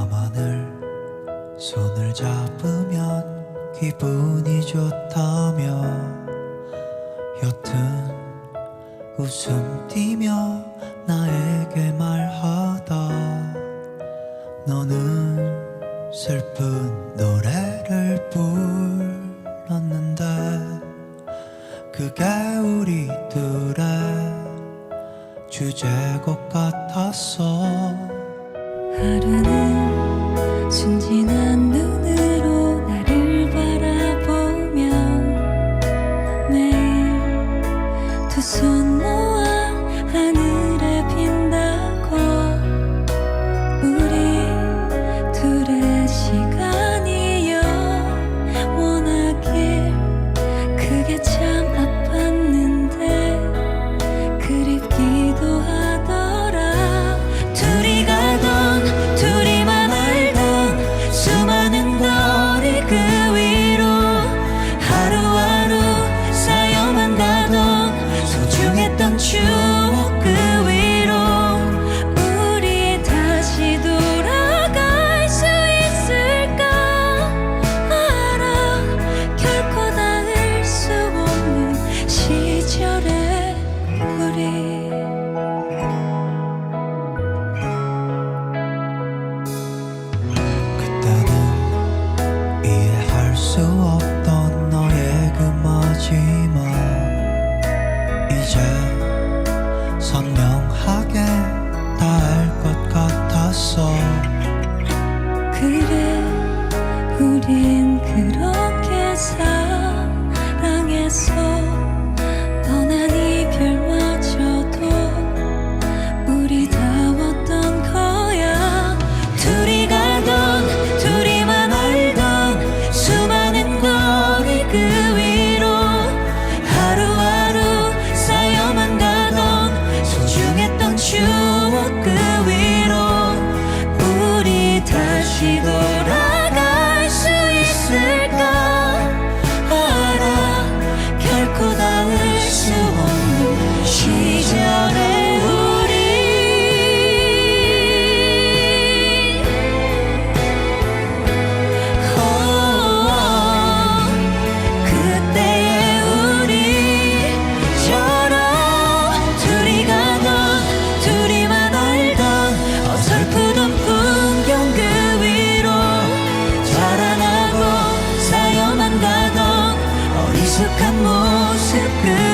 나만을 손을 잡으면 기분이 좋다며 옅은 웃음 띠며 나에게 말하다. 너는 슬픈 노래를 불렀는데 그게 우리 둘의 주제곡 같았어 하루는 记得 you 익숙한 모습 그